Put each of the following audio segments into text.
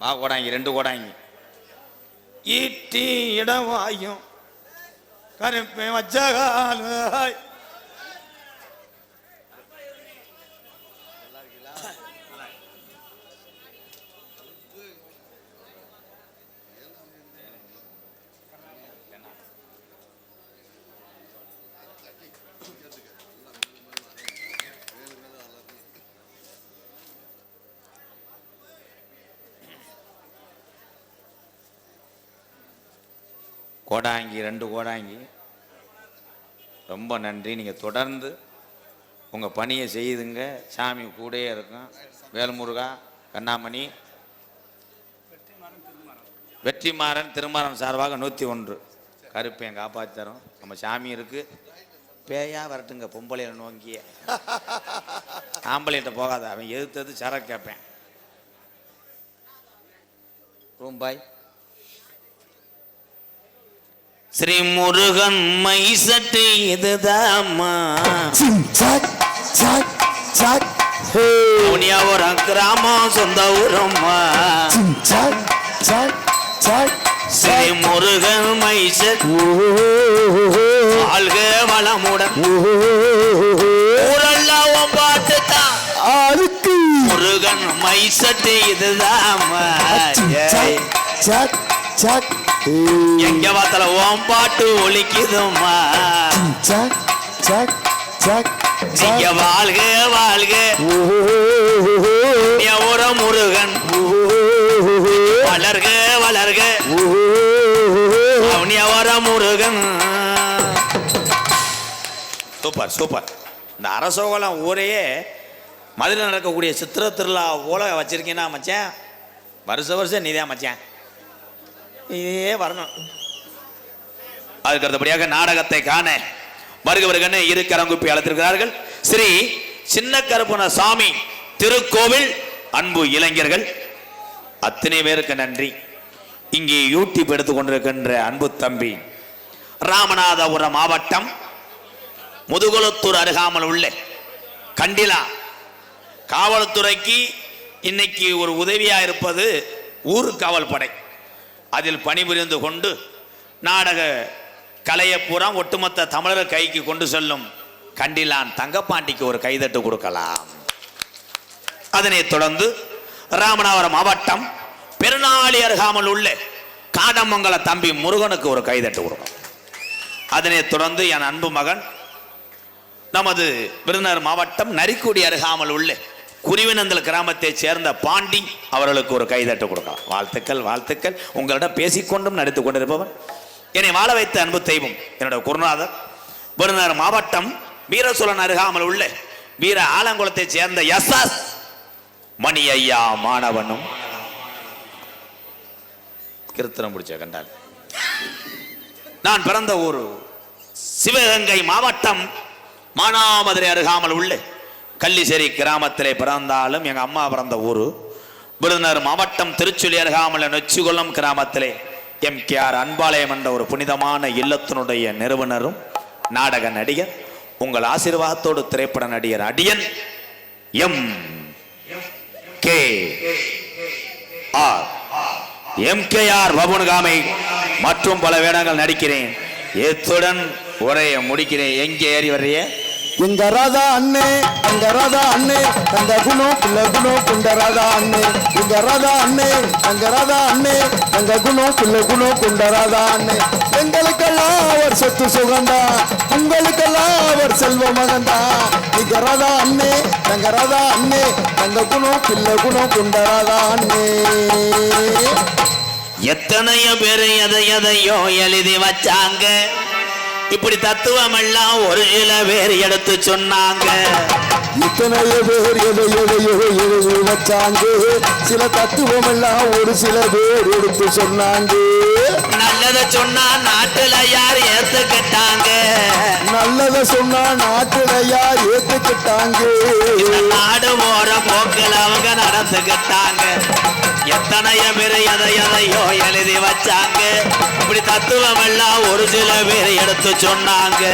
வா கோடாங்கி ரெண்டு கோடாங்கி ஈட்டி இடவாயும் கருப்பை வச்சகாலாய் கோடாங்கி ரெண்டு கோடாங்கி. ரொம்ப நன்றி. நீங்கள் தொடர்ந்து உங்கள் பணியை செய்யுதுங்க சாமி கூடயே இருக்கும். வேல்முருகா கண்ணாமணி. வெற்றிமாறன் திருமாறன் சார்பாக நூற்றி ஒன்று. கருப்பையன் காப்பாற்றி தரோம் நம்ம சாமி இருக்கு. பேயா வரட்டுங்க. பொம்பளையில நோங்கிய ஆம்பளைகிட்ட போகாத. அவன் எதிர்த்தது சர கேட்பேன் ரூம்பாய் ஸ்ரீ முருகன் மை சட்டு இதுதாம்மா. முனியாவரம் கிராமம் சொந்த ஊரம்மா ஸ்ரீ. முருகன் மை சட்டு Oh, வாழ்க வளமுடன் oh, oh. ஊரெல்லாம் தான் அதுக்கு முருகன் மை சட்டு இதுதாம்மா எங்க பார்த்தால ஓம் பாட்டு Ching, chack, chack, chack, நீங்க. வாழ்க வாழ்க. ஊர முருகன். வளர்க வளர்க. அவனியவர முருகன். Super super. இந்த அரசோகலம் ஊரையே மதுரையில் நடக்கக்கூடிய சித்திர திருவிழா போல வச்சிருக்கீங்கன்னா மச்சான்? வருஷ வருஷம் நீதான் மச்சான். இதே வரணும். அதுக்கு அடுத்தபடியாக நாடகத்தை காண வருக இரு கரங்குப்பி அழைத்திருக்கிறார்கள். ஸ்ரீ சின்ன கருப்பன சாமி திருக்கோவில் அன்பு இளைஞர்கள். அத்தனை பேருக்கு நன்றி. இங்கே யூடியூப் எடுத்துக்கொண்டிருக்கின்ற அன்பு தம்பி ராமநாதபுரம் மாவட்டம் முதுகுளத்தூர் அருகாமல் உள்ள கண்டிலா. காவல்துறைக்கு இன்னைக்கு ஒரு உதவியாக இருப்பது ஊர் காவல் படை அதில் பணிபுரிந்து கொண்டு நாடக கலையை பூரா ஒட்டுமொத்த தமிழர் கைக்கு கொண்டு செல்லும் கண்டிலான் தங்கப்பாண்டிக்கு ஒரு கைதட்டு கொடுக்கலாம். அதனைத் தொடர்ந்து ராமநாதபுரம் மாவட்டம் பெருநாளி அருகாமல் உள்ள காடமங்கல தம்பி முருகனுக்கு ஒரு கைதட்டு கொடுக்கும். அதனைத் தொடர்ந்து என் அன்பு மகன் நமது விருதுநகர் மாவட்டம் நரிக்குடி அருகாமல் உள்ள குருவினந்தல் கிராமத்தை சேர்ந்த பாண்டி அவர்களுக்கு ஒரு கைதட்டு கொடுக்கலாம். வாழ்த்துக்கள் வாழ்த்துக்கள். உங்களிடம் பேசிக்கொண்டும் நடித்து கொண்டிருப்பவன் என்னை வாழ வைத்த அன்பு தெய்வம் என்னோட குருநாதர். விருதுநகர் மாவட்டம் வீரசோழன் அருகாமல் உள்ள வீர ஆலங்குளத்தைச் சேர்ந்த எஸ் எஸ் மணி ஐயா மாணவனும். கிருத்தனம் பிடிச்ச கண்டால் நான் பிறந்த ஊர் சிவகங்கை மாவட்டம் மானாமதுரை அருகாமல் உள்ள கள்ளிசேரி கிராமத்திலே பிறந்தாலும் எங்க அம்மா பிறந்த ஊர். விருதுநகர் மாவட்டம் திருச்சுழி அருகாமல் நொச்சிகுளம் கிராமத்திலே எம் கே ஆர் அன்பாலயம் என்ற ஒரு புனிதமான இல்லத்தினுடைய நிறுவனரும் நாடக நடிகர் உங்கள் ஆசீர்வாதத்தோடு திரைப்பட நடிகர் அடியன் எம். கே. ஆர். எம்கேஆர் பபுன்காமை மற்றும் பல வேடங்கள் நடிக்கிறேன். எத்துடன் உரையை முடிக்கிறேன். எங்கே ஏறி வர்றிய எங்க ராதா அண்ணே அங்க ராதா அண்ணே அந்த குணம் பிள்ளை குணம் கொண்ட ராதா அண்ணே. எங்க ராதா அண்ணே அங்க ராதா அண்ணே தங்க குணம் பிள்ளை குணம் கொண்ட ராதா அண்ணே. எங்களுக்கெல்லாம் அவர் சொத்து சுகந்தா உங்களுக்கெல்லாம் அவர் செல்வ மகந்தா எங்க ராதா அண்ணே தங்க ராதா அண்ணே தங்க குணம் பிள்ளை குணம் கொண்ட ராதா அண்ணே. எத்தனையோ பேர் எதை எதையோ எழுதி வச்சாங்க. இப்படி தத்துவம் எல்லாம் ஒரு சில பேர் எடுத்து சொன்னாங்க. இத்தனையோ பேர் எதை எதையோ எழுதி வச்சாங்க. சில தத்துவம் எல்லாம் ஒரு சில பேர் எடுத்து சொன்னாங்க. நல்லதை சொன்னா நாட்டுல யார் ஏத்துக்கிட்டாங்க? நல்லத சொன்னா நாட்டுல யார் ஏத்துக்கிட்டாங்க? நாடு போற போக்கில் அவங்க நடந்துக்கிட்டாங்க. எத்தனையோ பேர் எதை எதையோ எழுதி வச்சாங்க. இப்படி தத்துவம் எல்லாம் ஒரு சில பேர் எடுத்து சொன்னாங்க.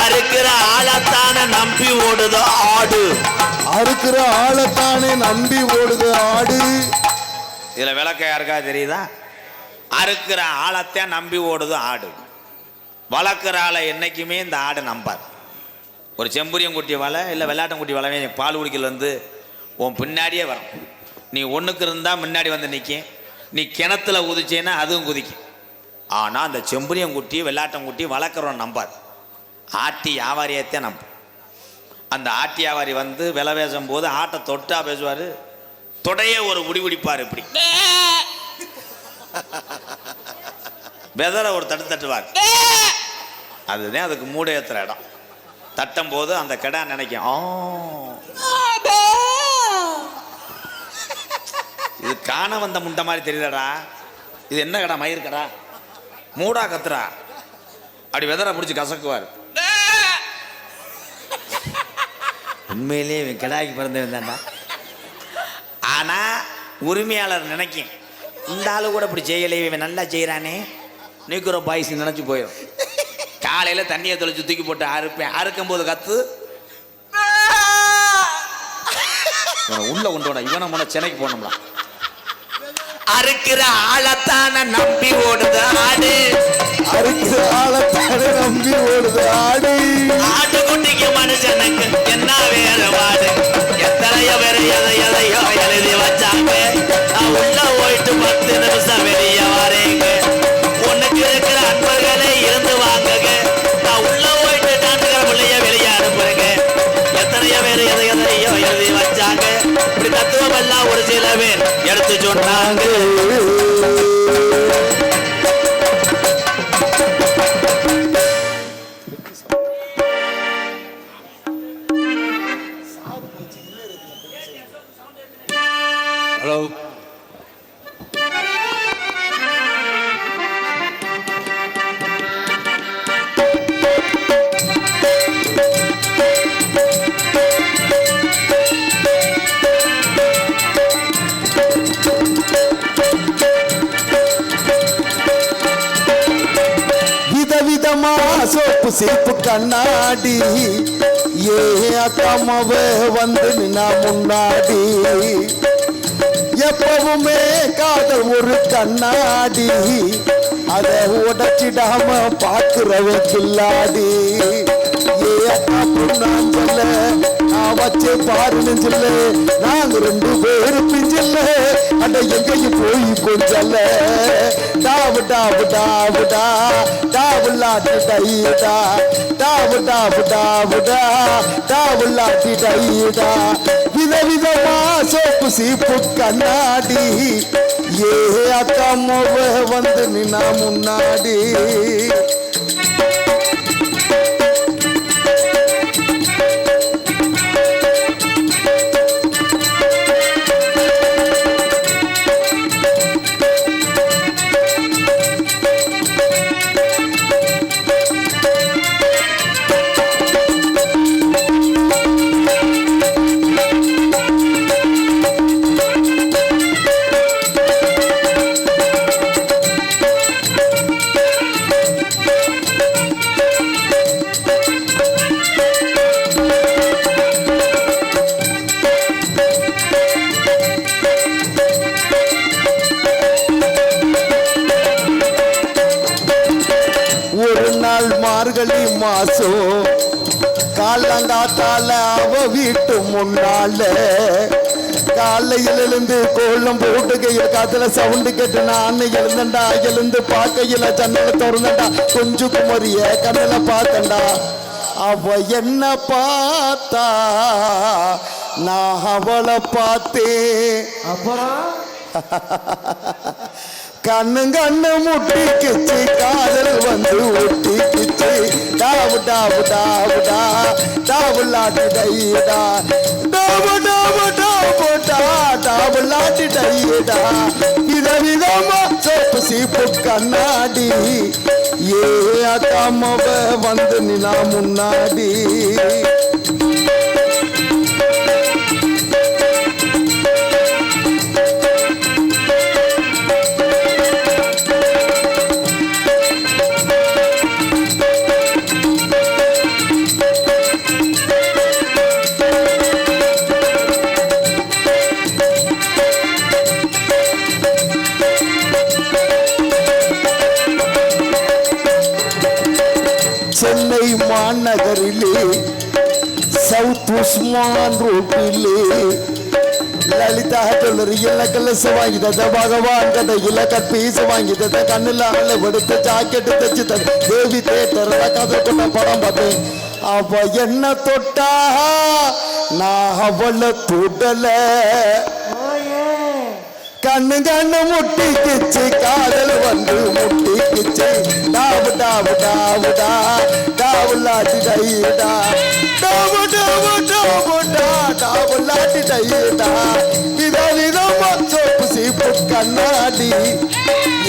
அறுக்க நம்பி ஓடுது ஆடு. அறுக்கிற ஆளைத்தானே நம்பி ஓடுது ஆடு. இதுல விளக்க யாருக்கா தெரியுதா? அறுக்கிற ஆளைத்தான் நம்பி ஓடுது ஆடு. வளர்க்குற ஆளை என்னைக்குமே இந்த ஆடு நம்பாது ஒரு செம்புரியம் குட்டி வலை இல்லை வெள்ளாட்டம் குட்டி வளவே பால் குடிக்கல வந்து உன் பின்னாடியே வரும். நீ ஒன்றுக்கு இருந்தால் முன்னாடி வந்து நிற்கும் நீ கிணத்துல குதிச்சேன்னா அதுவும் குதிக்கும். ஆனால் அந்த செம்புரியம் குட்டி வெள்ளாட்டம் குட்டி வளர்க்குறவன் நம்பாது ஆட்டி வியாபாரியத்தை நம்பும் அந்த ஆட்டி வியாபாரி வந்து விலை பேசும் போது ஆட்டை தொட்டா பேசுவார். தொடையே ஒரு உடி பிடிப்பார் இப்படி. வெதரை ஒரு தட்டு தட்டுவார். அதுதான் அதுக்கு மூட ஏத்துற இடம். தட்டும் போது அந்த கிடா நினைக்கும் ஆ. இது காண வந்த முண்டை மாதிரி தெரியுதாடா. இது என்ன கடா மயிர் கடா? மூடா கத்துறா. அப்படி வெதரை பிடிச்சி கசக்குவார். உண்மையிலேயே இவன் கிடாய்க்கு பிறந்தவன் தான்டா. ஆனா உரிமையாளர் நினைக்கும் இந்த ஆளு கூட இப்படி செய்யலையே இவன் நல்லா செய்கிறானே நீக்குற பாய்ஸ் நினைச்சு போயிடும் காலையில தண்ணியை தெளிச்சு தூக்கி போட்டு அறுப்பேன். அறுக்கும் போது கத்து உள்ள கொண்டு வாடா. இவனை முன்ன சென்னைக்கு போனோம்டா அறுக்கிற ஆளத்தான நம்பி ஓடுது ஆடு. அறுக்கிற ஆளைத்தானே நம்பி ஓடுது ஆடு. ஆட்டுக்குட்டிக்கு மனுஷனுக்கு என்ன வேறுபாடு எத்தனையோ பேர் எதை எதையோ எழுதி வச்சாங்க. இப்படி எல்லாம் ஒரு சில பேர் எடுத்து சொன்னாங்க சோப்பு கண்ணாடி. ஏ அக்காமவ வந்து நின்னா முன்னாடி. எப்பவுமே காதல் ஒரு கண்ணாடி. அதை உடைச்சிடாம பாக்குறவன் கில்லாடி ஏ அக்கா பொண்ணாஞ்சல்ல வச்சு பாருன்னு சொல்ல நாங்க ரெண்டு பேரு பிஞ்சில்ல அட எங்கேயும் போய் கொஞ்சல்ல. டாவு டாவு டாவு டா. டாவு டைடா டாவு டாவு டாவு டா. டாவு டைடா விதவிதமா சோப்பு சீப்பு கண்ணாடி. ஏ அக்கா மொவ வந்து நின்னா முன்னாடி. காலங்காத்தால அவ வீட்டு முன்னால. காலையில் எழுந்து கோலம் போட்டுக்கையில் காத்துல சவுண்டு கேட்டு நான் எழுந்தண்டா எழுந்து பார்க்கையில ஜன்னல திறந்தண்டா கொஞ்சம் குமரிய கண்ணில பார்த்தண்டா அவ என்ன பார்த்தா? நான் அவளை பார்த்தேன். அப்புறம் கண்ணு கண்ணு முட்டிக்கிச்சு காதல் வந்து ஒட்டிக்கிச்சு. டாவு லாட்டி டைடா டாவு டாவு டாவு டா டாவு லாட்டி டைடா வித விதமா சோப்பு சீப்பு கண்ணாடி. ஏ அக்காமவ வந்து நினா முன்னாடி. சென்னை மாநகரிலே சவுத் உஸ்மான் ரோட்டிலே லலிதா ஜுவல்லரி கலச வாங்கி தந்த பகவான் கடையில கற்பீச வாங்கி தந்த கண்ணில் அளவெடுத்த ஜாக்கெட்டு தச்சு தந்த தேவி தேட்டர்ல கதை கொண்ட படம் பார்த்தேன் அவ என்ன தொட்டா? நான் அவளை தொடல கண்ணு கண்ணு முட்டிக்கிச்சு காதல் வந்து முட்டிக்கிச்சு. டாபு டாபு டாவு டா. டாவு லாட்டி டைடா டாபு டாபு டாவு டா. டாவு லாட்டி டைடா வித விதமா சோப்பு சீப்பு கண்ணாடி.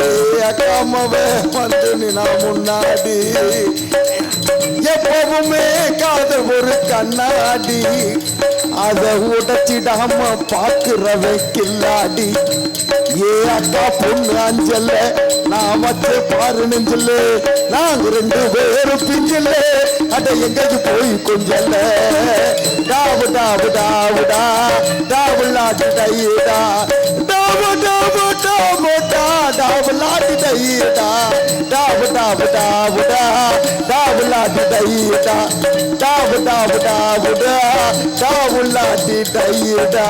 ஏ அக்காமவே வந்து நினா முன்னாடி. எப்பவுமே காத ஒரு கண்ணாடி. அதை உடைச்சிடாம பாக்குறவை கில்லாடி. ஏ அக்கா பொண்ணு அஞ்சல நான் வச்சு பாரு நெஞ்சல. நாங்க ரெண்டு பேரும் பிஞ்சல. அட எங்கேயும் போய் கொஞ்சல. டாவு டாவு டாவுடா. டாவு லாட்டு டைடா டாவு டாவு டாவு. டா டாவு லாட்டு டைடா டாவு டாவு டாவுடா டாவு லாட்டு டைடா டாவு டாவு டாவுடா டாவு லாட்டு டைடா